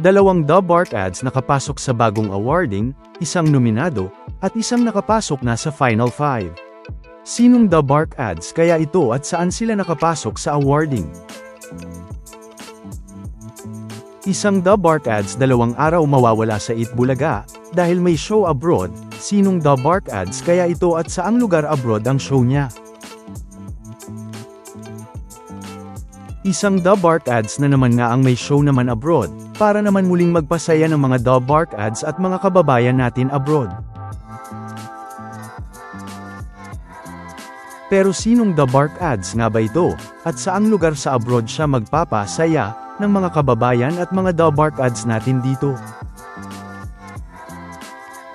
Dalawang Dubark ads nakapasok sa bagong awarding, isang nominado, at isang nakapasok na sa Final 5. Sinong Dubark ads kaya ito at saan sila nakapasok sa awarding? Isang Dubark ads dalawang araw mawawala sa Itbulaga, dahil may show abroad, sinong Dubark ads kaya ito at saang lugar abroad ang show niya? Isang Dubark ads na naman nga ang may show naman abroad, para naman muling magpasaya ng mga Dubark ads at mga kababayan natin abroad. Pero sinong Dubark ads nga ba ito, at saang lugar sa abroad siya magpapasaya, ng mga kababayan at mga Dubark ads natin dito?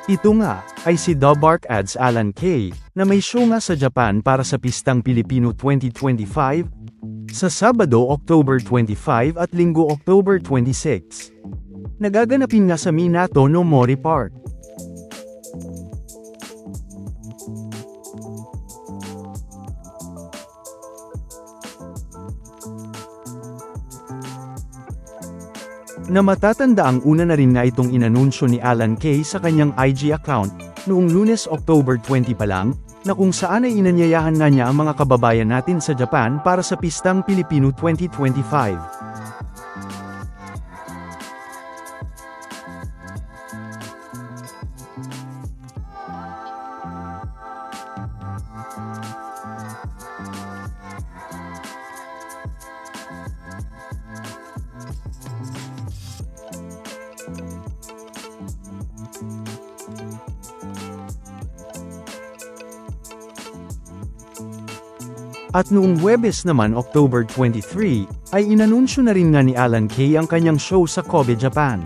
Ito nga, ay si Dubark Ads Alan Kay, na may show nga sa Japan para sa Pistang Pilipino 2025, sa Sabado October 25 at Linggo October 26. Nagaganapin nga sa Minato no Mori Park. Na matatanda ang una na rin nga itong inanunsyo ni Alan Kay sa kanyang IG account, noong lunes October 20 pa lang, na kung saan ay inanyayahan nga niya ang mga kababayan natin sa Japan para sa Pistang Pilipino 2025. At noong Webes naman October 23, ay inanunsyo na rin nga ni Alan Kay ang kanyang show sa Kobe, Japan.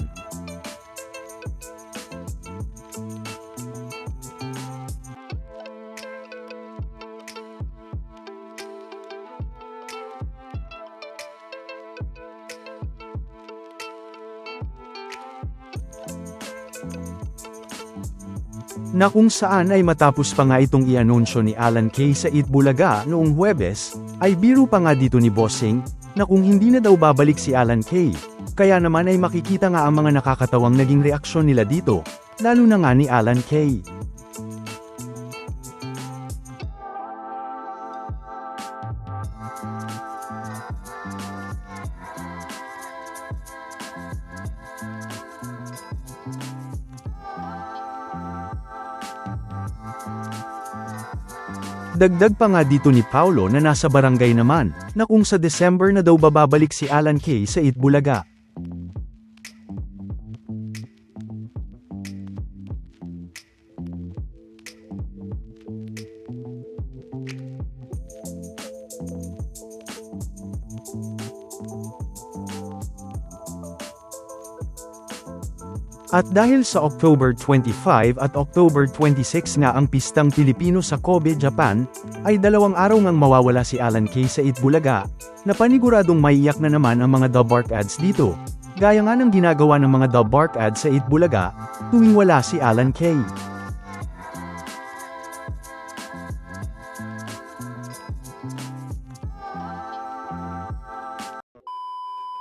Na kung saan ay matapos pa nga itong i-anunsyo ni Alan Kay sa Itbulaga noong Huwebes, ay biro pa nga dito ni Bossing, na kung hindi na daw babalik si Alan Kay, kaya naman ay makikita nga ang mga nakakatawang naging reaksyon nila dito, lalo na nga ni Alan Kay. Dagdag pa nga dito ni Paulo na nasa barangay naman, na kung sa December na daw bababalik si Alan Kay sa Itbulaga. At dahil sa October 25 at October 26 nga ang pistang Pilipino sa Kobe, Japan, ay dalawang araw ngang mawawala si Alan Kay sa Itbulaga, na paniguradong maiyak na naman ang mga Dubark ads dito. Gaya nga ng ginagawa ng mga Dubark ads sa Itbulaga, tuwing wala si Alan Kay.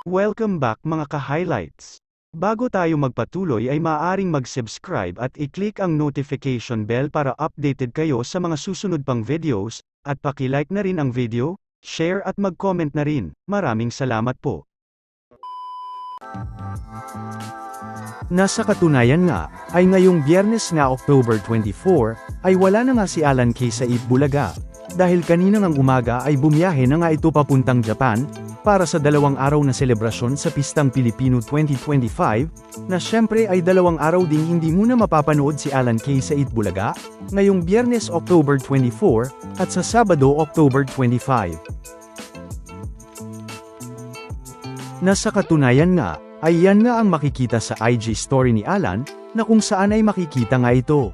Welcome back mga ka-highlights. Bago tayo magpatuloy ay maaaring mag-subscribe at i-click ang notification bell para updated kayo sa mga susunod pang videos, at paki-like na rin ang video, share at mag-comment na rin. Maraming salamat po. Nasa katunayan nga, ay ngayong biyernes nga October 24, ay wala na nga si Alan Kay sa Itbulaga, dahil kanina ng umaga ay bumiyahe na nga ito papuntang Japan, para sa dalawang araw na selebrasyon sa Pistang Pilipino 2025, na syempre ay dalawang araw ding hindi muna mapapanood si Alan Kay sa Itbulaga, ngayong biyernes October 24, at sa Sabado October 25. Nasa katunayan nga, ay yan nga ang makikita sa IG story ni Alan, na kung saan ay makikita nga ito.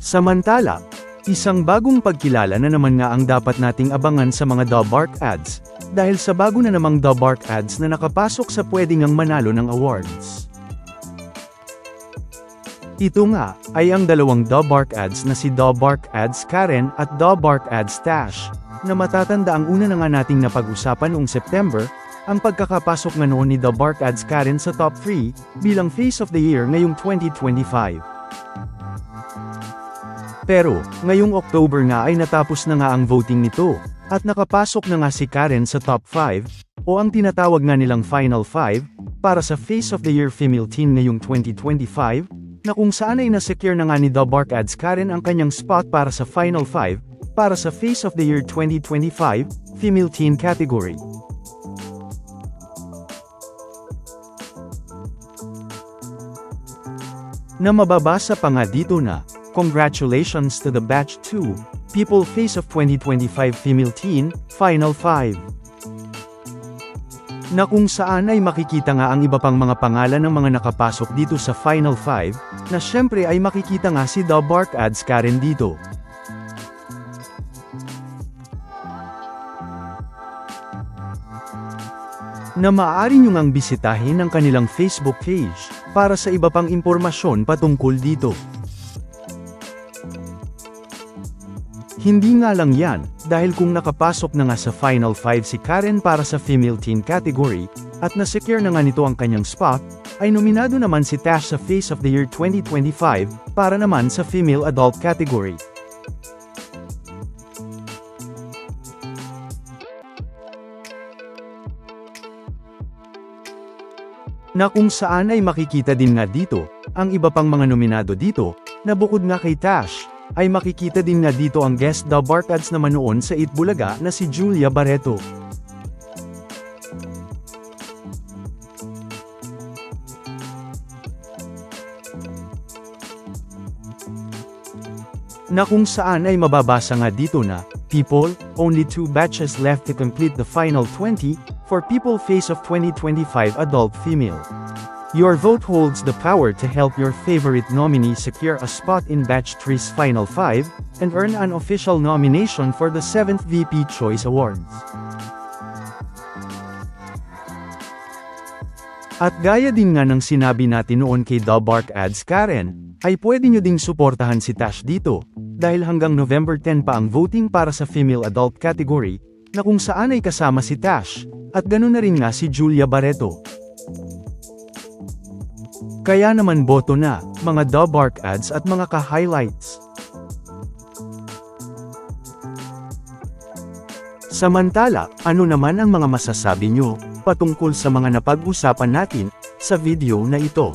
Samantala, isang bagong pagkilala na naman nga ang dapat nating abangan sa mga Dubark ads, dahil sa bago na namang Dubark ads na nakapasok sa pwedeng ang manalo ng awards. Ito nga, ay ang dalawang Dobark ads na si Dobark Ads Karen at Dobark Ads Tash, na matatanda ang una na nga nating napag-usapan noong September, ang pagkakapasok nga noon ni Dobark Ads Karen sa top 3, bilang Face of the Year ngayong 2025. Pero, ngayong October nga ay natapos na nga ang voting nito, at nakapasok na nga si Karen sa top 5, o ang tinatawag nga nilang Final 5, para sa Face of the Year Female Teen ngayong 2025, na kung saan ay nasecure na nga ni The Bark Ads Karen ang kanyang spot para sa Final 5, para sa Face of the Year 2025, Female Teen category. Na mababasa pa nga dito na, Congratulations to the Batch 2, People Face of 2025 Female Teen, Final 5 na kung saan ay makikita nga ang iba pang mga pangalan ng mga nakapasok dito sa Final 5, na syempre ay makikita nga si The Bark Ads Karen dito. Na maaari nyo ngang bisitahin ang kanilang Facebook page, para sa iba pang impormasyon patungkol dito. Hindi nga lang yan, dahil kung nakapasok na nga sa Final 5 si Karen para sa Female Teen category, at na-secure na nga nito ang kanyang spot, ay nominado naman si Tash sa Face of the Year 2025, para naman sa Female Adult category. Na kung saan ay makikita din nga dito, ang iba pang mga nominado dito, na bukod nga kay Tash, ay makikita din nga dito ang guest The Bark Ads naman noon sa Itbulaga na si Julia Barreto. Na kung saan ay mababasa nga dito na, People, only two batches left to complete the final 20, for People Face of 2025 Adult Female. Your vote holds the power to help your favorite nominee secure a spot in Batch 3's Final 5, and earn an official nomination for the 7th VP Choice Awards. At gaya din nga ng sinabi natin noon kay The Bark Ads Karen, ay pwede nyo ding suportahan si Tash dito, dahil hanggang November 10 pa ang voting para sa Female Adult category, na kung saan ay kasama si Tash, at ganoon na rin nga si Julia Barreto. Kaya naman boto na, mga Dobark ads at mga ka-highlights. Samantala, ano naman ang mga masasabi nyo, patungkol sa mga napag-usapan natin, sa video na ito?